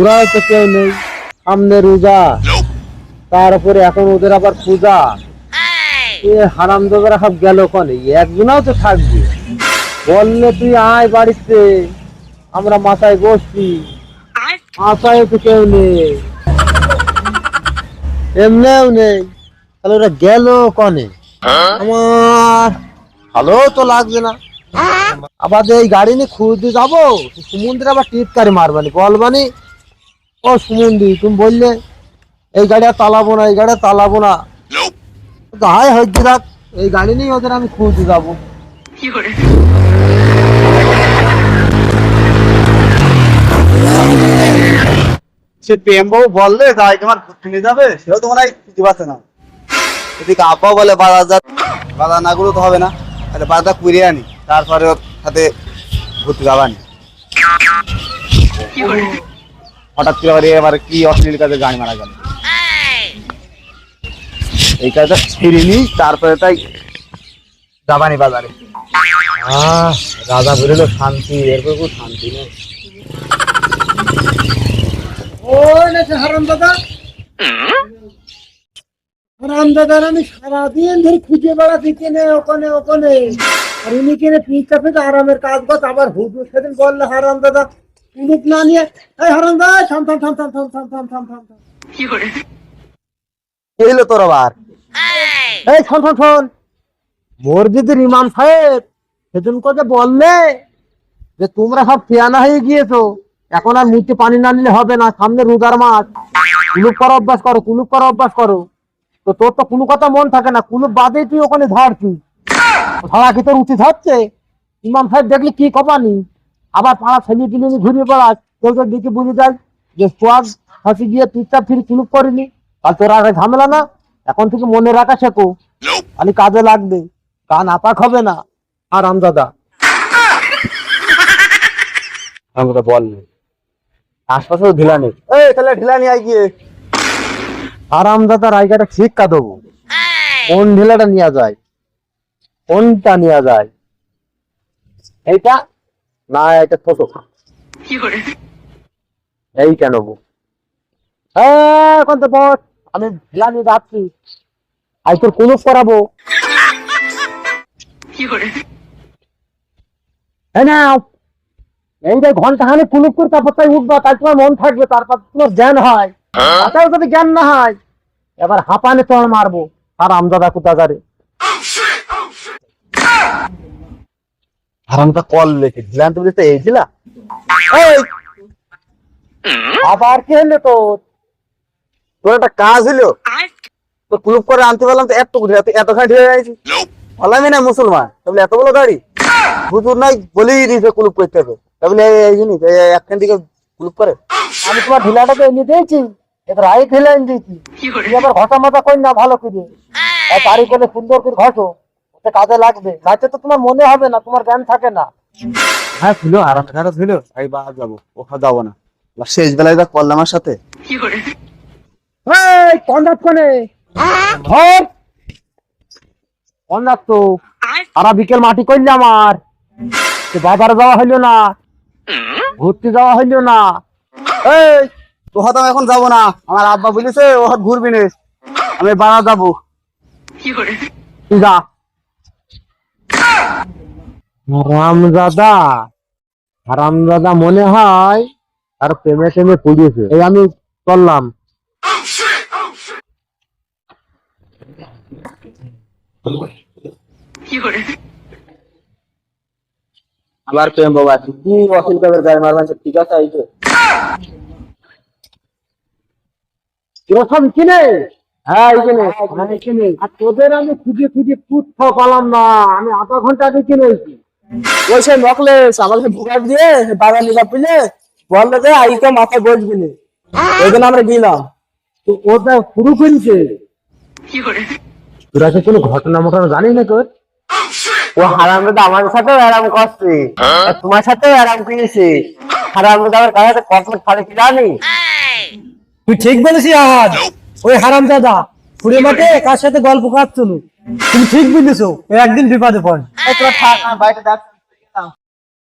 ওরাও তো কেউ নেই। সামনে রোজা। তারপরে এখন ওদের আবার পূজা। এ হারাম দাদারা সব গেল কনে? একজনাও তো থাকবে। বললে তুই আয় বাড়িতে। আমরা মাথায় বসছি। মাথায় তো কেউ নেই। এমনিও নেই। তাহলে ওরা গেল কনে? আমার ভালো তো লাগছে না। আবার এই গাড়ি নিয়ে খুঁজতে যাব সমুদ্রে আবার টিটকারি মারবানি। বলবানি ও সুমন্দি তুমি বললে এই গাড়ি আর চালাবো না এই গাড়ি আর চালাবো না। হাই হচ্ছে রাখ এই গাড়ি নিয়ে ওদের আমি খুঁজতে যাব। সে প্রেম বউ বললে তাই তোমার ঘুরতে নিয়ে যাবে? সেও তোমার খুঁজতে পারছে না। এদিকে আব্বা বলে বাজার যা বাজার না গুলো তো হবে না। তাহলে বাজার কুড়িয়ে আনি তারপরে ওর সাথে ঘুরতে যাবানি হঠাৎ করে আবার এ আবার কি অশ্লীল কাজে গাড়ি মারা গেল। এই কাজটা ছেড়ে নি তারপরে তাই যাবানি বাজারে। রাজা বেরোলো শান্তি এরপর খুব শান্তি নেই। আমি সারাদিন ধরে খুঁজে বেড়াচ্ছি আরামের কাজ বাজ, আবার হুজুর সেদিন বললে, হারাম দাদা এখন আর মুখে পানি না নিলে হবে না, সামনে রোজার মাস। কুলুপ করা অভ্যাস করো, কুলুপ করা অভ্যাস করো। তো তোর তো কোনো কথা মন থাকে না, কুলুপ বাদে তুই ওখানে ধরছিস। ধরা কি তোর উচিত হচ্ছে? ইমাম সাহেব দেখলি কি কপানি আবার পাড়া ছেলে কিনে নিয়ে ঘুরিয়ে বেড়াস কেউ তোর দিকে বুঝে যায় যে সোয়াগ ফাঁসি গিয়ে তিরটা ফিরে কুলুপ করিনি? আর তোর আগে ঝামেলা না? এখন থেকে মনে রাখা শেখো খালি কাজে লাগবে। কান আপাক হবে না। আর আমদাদা আমদাদা বললে আশপাশেও ঢিলা নেই। এই তাহলে ঢিলা নিয়ে আই গিয়ে। আর আমদাদার আইগাটা শিক্ষা দেবো। কোন ঢিলাটা নেওয়া যায়? কোনটা নেওয়া যায়? এইটা না এটা ছোট। এইটা নেব হ্যাঁ এখন তো বস আমি নিয়ে যাচ্ছি। আজ তোর কুলুপ করাবো। হ্যাঁ না এই যে ঘণ্টা খানে কুলুপ করে তারপর তাই উঠবা তাই তোমার মন থাকবে তারপর তোমার জ্ঞান হয়। যদি জ্ঞান না হয় এবার হাঁপানে চড় মারবো। আর আমদাদা কোথাকারে হারামটা কল লেখে ঢিলান তুমি তো এই এই! আবার কি হলো তোর? একটা কাজ হলো তো কুলুপ করে আনতে পারলাম তো এত এত বললামই না মুসলমান, তাহলে এত গাড়ি? হুজুর নাই বলেই দিয়েছে কুলুপ করতে হবে। তাহলে এই একখান দিকে কুলুপ করে। আমি তোমার ঢিলাটাকে এনে দিয়েছি এবার আই ঢিলা এনে দিয়েছি। আবার ঘষা মাথা কই না, ভালো করে। তারি করে সুন্দর করে ওতে কাজে লাগবে। নাইতে তো তোমার মনে হবে না তোমার জ্ঞান থাকে না। হ্যাঁ ছিল আরাম খারাপ ছিল বা যাব যাব না। শেষ বেলায় যা করলাম আমার সাথে। এই কন্ডাক্ট কোনে? ধর। কন্ডাক্ট তো সারা বিকেল মাটি করলে আমার। বাজারে যাওয়া হইল না। ঘুরতে যাওয়া হইল না। এই তো হয়তো এখন যাব না। আমার আব্বা বলেছে ও ঘুরবি না। আমি বাড়া যাব। তুই যা। হারামজাদা হারামজাদা মনে হয় আর প্রেমে প্রেমে পড়িয়েছে। এই আমি চললাম আবার প্রেম বাবা কি কাদের গায়ে মারবেন ঠিক আছে কীরকম কিনে হ্যাঁ হ্যাঁ আর তোদের আমি খুঁজে খুঁজে পুষ্প পালাম না। আমি আধা ঘণ্টা আগে কিনেছি ওই সে নকলেস আমাকে ভোগাট দিয়ে বাগান নিলা পিলে বললে যে আইকে মাথায় বসবি না। ওই জন্য আমরা গেলাম। তো ওটা শুরু করেছে। তোরা কি কোনো ঘটনা মটনা জানিস না তোর? ও হারাম দাদা আমার সাথেও আরাম করছে। আর তোমার সাথেও আরাম করেছে। হারাম দাদা আমার কাছে কসমেট ফাড়ে কি জানি তুই ঠিক বলেছিস আজ। ওই হারাম দাদা ফুড়ে মাঠে কার সাথে গল্প কাটছিল তুমি ঠিক বুঝেছ একদিন বিপদে পড়। থাক বাইরে যাচ্ছি।